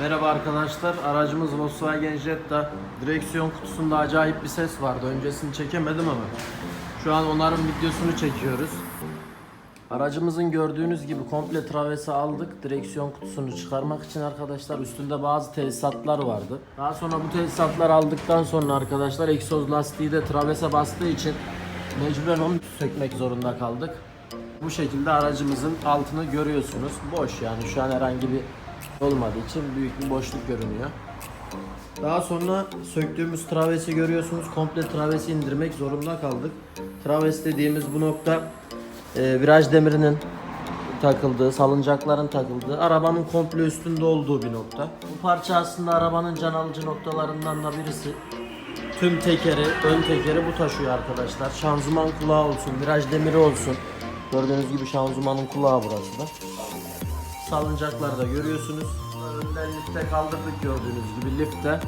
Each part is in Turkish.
Merhaba arkadaşlar. Aracımız Volkswagen Jetta. Direksiyon kutusunda acayip bir ses vardı. Öncesini çekemedim ama. Şu an onarım videosunu çekiyoruz. Aracımızın gördüğünüz gibi komple travesi aldık. Direksiyon kutusunu çıkarmak için arkadaşlar üstünde bazı tesisatlar vardı. Daha sonra bu tesisatlar aldıktan sonra arkadaşlar egzoz lastiği de travese bastığı için mecburen onu sökmek zorunda kaldık. Bu şekilde aracımızın altını görüyorsunuz. Boş yani şu an herhangi bir olmadığı için büyük bir boşluk görünüyor. Daha sonra söktüğümüz travesi görüyorsunuz. Komple travesi indirmek zorunda kaldık. Traves dediğimiz bu nokta e, viraj demirinin takıldığı, salıncakların takıldığı, arabanın komple üstünde olduğu bir nokta. Bu parça aslında arabanın can alıcı noktalarından da birisi. Tüm tekeri, ön tekeri bu taşıyor arkadaşlar. Şanzıman kulağı olsun, viraj demiri olsun. Gördüğünüz gibi şanzımanın kulağı burası da. Salıncakları da görüyorsunuz. Önden lifte kaldırdık gördüğünüz gibi lifte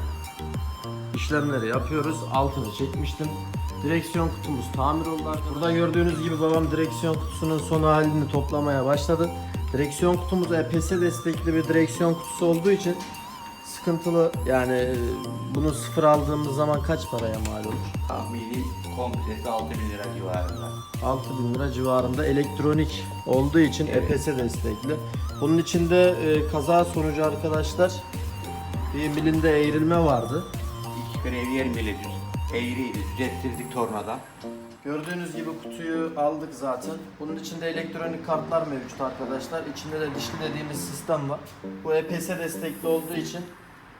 işlemleri yapıyoruz. Altını çekmiştim. Direksiyon kutumuz tamir oldu. Burada gördüğünüz gibi babam direksiyon kutusunun son halini toplamaya başladı. Direksiyon kutumuz EPS destekli bir direksiyon kutusu olduğu için sıkıntılı yani e, bunu sıfır aldığımız zaman kaç paraya mal olur? Tahmini komplesi 6000 lira civarında. 6000 lira civarında elektronik olduğu için EPS destekli. Bunun içinde e, kaza sonucu arkadaşlar bir milinde eğrilme vardı. İki krevyer mili düz. Eğriydi, düzelttirdik tornadan. Gördüğünüz gibi kutuyu aldık zaten. Bunun içinde elektronik kartlar mevcut arkadaşlar. İçinde de dişli dediğimiz sistem var. Bu EPS destekli olduğu için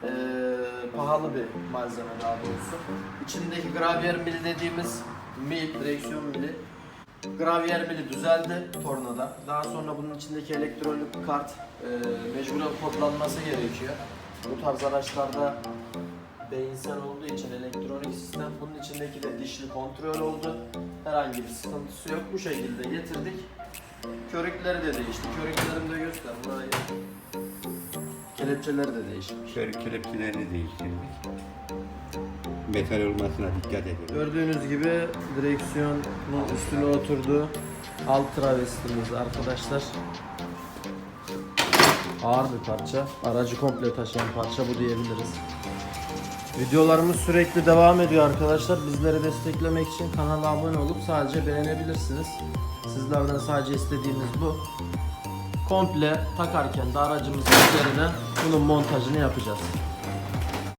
eee, pahalı bir malzeme daha doğrusu. İçindeki gravyer mili dediğimiz mil, direksiyon mili. Gravyer mili düzeldi tornada. Daha sonra bunun içindeki elektronik kart eee mecburen kodlanması gerekiyor. Bu tarz araçlarda beyinsel olduğu için elektronik sistem bunun içindeki de dişli kontrol oldu. Herhangi bir sıkıntısı yok. Bu şekilde getirdik. Körükleri de değişti. Körüklerini de göster. Burayı. Kelepçeleri de değişmiş. Şöyle kelepçelerini değiştirdik. Metal olmasına dikkat edin. Gördüğünüz gibi direksiyonun üstüne oturduğu alt travestimiz arkadaşlar. Ağır bir parça. Aracı komple taşıyan parça bu diyebiliriz. Videolarımız sürekli devam ediyor arkadaşlar. Bizleri desteklemek için kanala abone olup sadece beğenebilirsiniz. Sizlerden sadece istediğimiz bu. Komple takarken de aracımızın üzerine bunun montajını yapacağız.